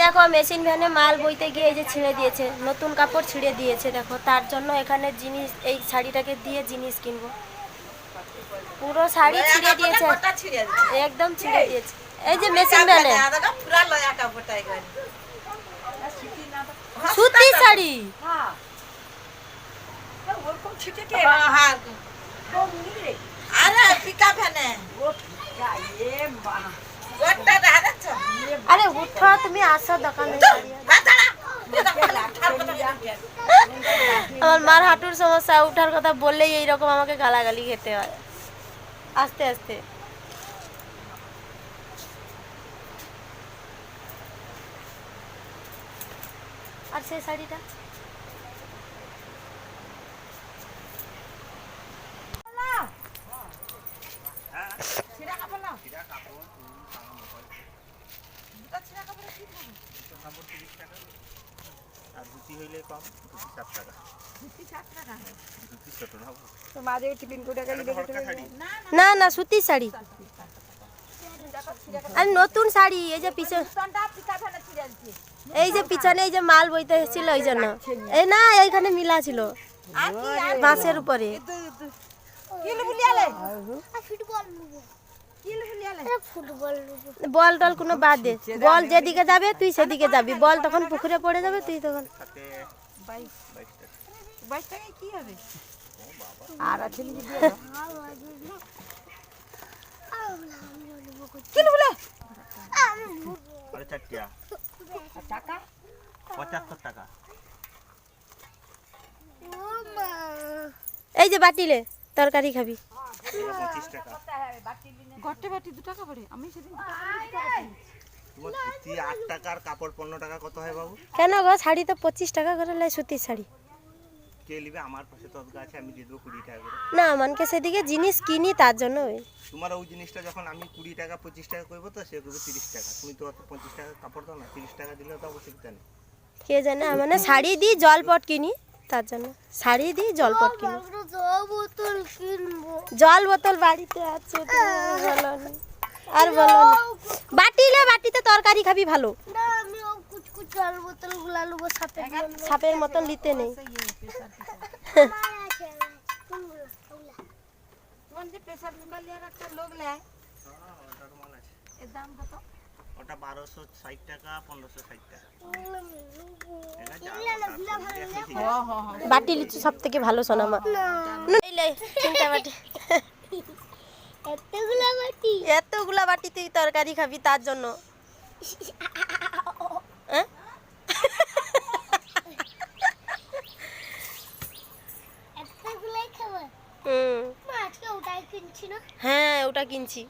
দেখো মেশিন ভ্যানে মাল বইতে গিয়ে এই যে ছিঁড়ে দিয়েছে নতুন কাপড় ছিঁড়ে দিয়েছে দেখো। তার জন্য এখানে জিনিস এই শাড়িটাকে দিয়ে জিনিস কিনবো। পুরো শাড়ি ছিঁড়ে দিয়েছে। একদম ছিঁড়ে দিয়েছে। এই যে মেশিন ভ্যানে। করে সুতির শাড়ি। হ্যাঁ, হ্যাঁ। আরে পিকা ফেনে গোটা আরে উঠো তুমি আসো দোকানে আমার মার হাঁটুর সমস্যা উঠার কথা বললেই এইরকম আমাকে গালাগালি খেতে হয়। আস্তে আস্তে। আর সেই শাড়িটা? আর ধুতি হইলে কম ধুতি সাত টাকা। ধুতি ছোট না হলকা শাড়ি। না না। সুতির শাড়ি। আর নতুন শাড়ি এই যে পিছনে এই যে পিছনে এই যে মাল বইতে এসেছিল ওই জন্য। এই না এইখানে মিলা ছিল। বাঁশের উপরে। বল টল কোনো বাদ। দে বল যেদিকে যাবে, তুই সেদিকে যাবি। বল তখন পুকুরে পড়ে যাবে, তুই তখন। আরে এই যে বাটিলে তরকারি খাবি। এটা পঁচিশ টাকা গটে বাটি দু টাকা পড়ে আমি সেদিন তোমার আট টাকার কাপড় পনেরো টাকা কত হয় বাবু? কেন গো শাড়ি তো পঁচিশ টাকা করে লাই সুতির শাড়ি। কে নিবে? আমার পাশে তদগা আছে আমি দিয়ে দেবো কুড়ি টাকা করে। না মানকে সেদিকে জিনিস কিনি তার জন্য ওই। তোমার ওই জিনিসটা যখন আমি কুড়ি টাকা পঁচিশ টাকা করব তো সে করবে তিরিশ টাকা। তুমি তো অত পঁচিশ টাকা কাপড় দাও না তিরিশ টাকা দিলে তো অবশ্যই জানি কে জানে মানে শাড়ি দিই জলপট কিনি। তার জন্য। শাড়ি দিই জলপট কিনি জল বোতল বাড়িতে আছে। আর বলো না। বাটিলে বাটিতে তরকারি খাবি ভালো। সাপের মতন নিতে নেই। প্রেসার কুকার লিয়ার একটা লোক নেয় এর দাম কত? ওটা বারোশো ষাট টাকা পনেরোশো ষাট টাকা। বাটি লিচু সব থেকে ভালো সোনা মা। এই লে, বাটি? এতগুলা বাটি তুই তরকারি খাবি তার জন্য। হ্যাঁ? হ্যাঁ ওটা কিনছি।